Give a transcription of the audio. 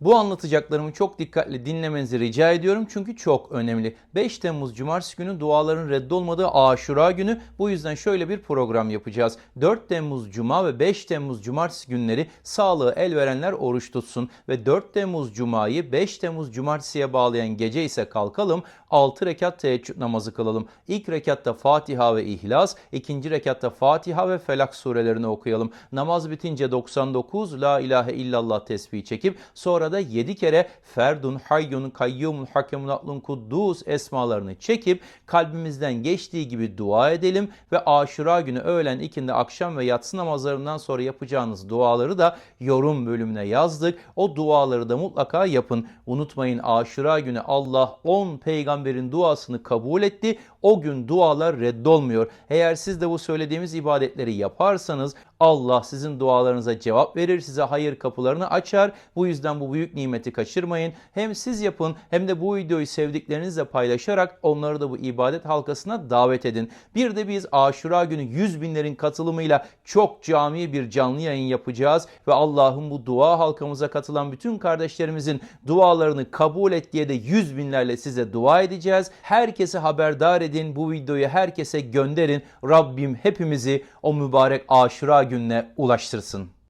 Bu anlatacaklarımı çok dikkatli dinlemenizi rica ediyorum çünkü çok önemli. 5 Temmuz Cumartesi günü duaların reddolmadığı Aşura günü. Bu yüzden şöyle bir program yapacağız. 4 Temmuz Cuma ve 5 Temmuz Cumartesi günleri sağlığı el verenler oruç tutsun ve 4 Temmuz Cuma'yı 5 Temmuz Cumartesi'ye bağlayan gece ise kalkalım 6 rekat teheccüd namazı kılalım. İlk rekatta Fatiha ve İhlas, ikinci rekatta Fatiha ve Felak surelerini okuyalım. Namaz bitince 99 La ilahe illallah tesbihi çekip sonra da 7 kere Ferdun, Hayyun, Kayyumun, Hakemun, Atlun, Kuddus esmalarını çekip kalbimizden geçtiği gibi dua edelim ve Aşura günü öğlen ikindi akşam ve yatsı namazlarından sonra yapacağınız duaları da yorum bölümüne yazdık. O duaları da mutlaka yapın. Unutmayın Aşura günü Allah 10 peygamberin duasını kabul etti. O gün dualar reddolmuyor. Eğer siz de bu söylediğimiz ibadetleri yaparsanız Allah sizin dualarınıza cevap verir, size hayır kapılarını açar. Bu yüzden bu büyük nimeti kaçırmayın. Hem siz yapın hem de bu videoyu sevdiklerinizle paylaşarak onları da bu ibadet halkasına davet edin. Bir de biz Aşura günü 100 binlerin katılımıyla çok cami bir canlı yayın yapacağız ve Allah'ın bu dua halkamıza katılan bütün kardeşlerimizin dualarını kabul et diye de 100 binlerle size dua edeceğiz. Herkese haberdar edin. Bu videoyu herkese gönderin. Rabbim hepimizi o mübarek Aşura gününe ulaştırsın.